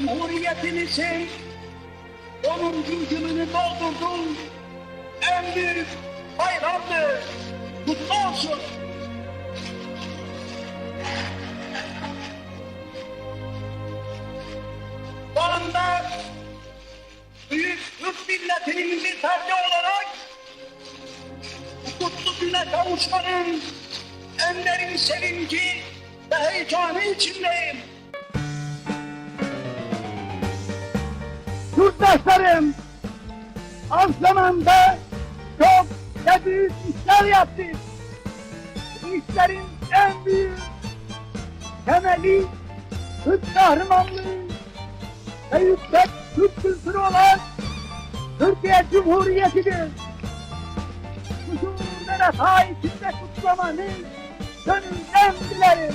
Cumhuriyetimizin 10. yılını doldurdun. En büyük bayramdır. Kutlu olsun. Anda büyük Türk milletinin bir ferdi olarak kutlu güne kavuşmanın en derin sevinci ve heyecanı içindeyim. Yurttaşlarım, az zamanda çok ve büyük işler yaptık. İşlerin en büyük temeli Türk kahramanlığı ve yüksek Türk kültürü olan Türkiye Cumhuriyeti'dir. Bu şuurda refah içinde kutlamanı gönülden dilerim.